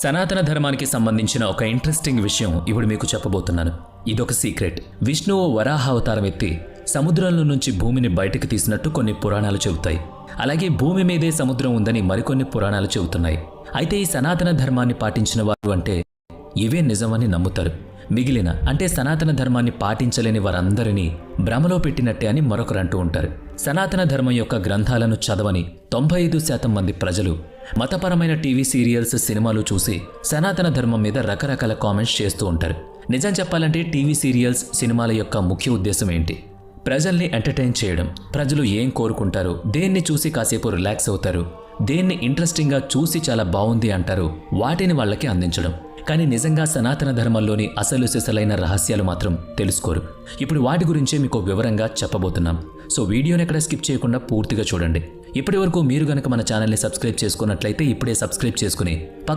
సనాతన ధర్మానికి సంబంధించిన ఒక ఇంట్రెస్టింగ్ విషయం ఇప్పుడు మీకు చెప్పబోతున్నాను. ఇదొక సీక్రెట్ విష్ణువు వరాహ అవతారం ఎత్తి సముద్రంలో నుంచి భూమిని బయటకు తీసినట్టు కొన్ని పురాణాలు చెబుతాయి. అలాగే భూమి మీదే సముద్రం ఉందని మరికొన్ని పురాణాలు చెబుతున్నాయి. అయితే ఈ సనాతన ధర్మాన్ని పాటించిన వారు అంటే ఇవే నిజమని నమ్ముతారు. మిగిలిన అంటే సనాతన ధర్మాన్ని పాటించలేని వారందరినీ భ్రమలో పెట్టినట్టే అని మరొకరు అంటూ ఉంటారు. సనాతన ధర్మం యొక్క గ్రంథాలను చదవని తొంభై ఐదు శాతం మంది ప్రజలు మతపరమైన టీవీ సీరియల్స్ సినిమాలు చూసి సనాతన ధర్మం మీద రకరకాల కామెంట్స్ చేస్తూ ఉంటారు. నిజం చెప్పాలంటే టీవీ సీరియల్స్ సినిమాల యొక్క ముఖ్య ఉద్దేశం ఏంటి? ప్రజల్ని ఎంటర్టైన్ చేయడం. ప్రజలు ఏం కోరుకుంటారు? దేన్ని చూసి కాసేపు రిలాక్స్ అవుతారు? దేన్ని ఇంట్రెస్టింగ్గా చూసి చాలా బాగుంది అంటారు. వాటిని వాళ్ళకి అందించడం. కానీ నిజంగా సనాతన ధర్మంలోని అసలు సిసలైన రహస్యాలు మాత్రం తెలుసుకోరు. ఇప్పుడు వాటి గురించే మీకు వివరంగా చెప్పబోతున్నాం. సో వీడియోని ఎక్కడ స్కిప్ చేయకుండా పూర్తిగా చూడండి. ఇప్పటి వరకు మీరు గనక మన ఛానల్ని సబ్స్క్రైబ్ చేసుకున్నట్లయితే ఇప్పుడే సబ్స్క్రైబ్ చేసుకుని పక్కన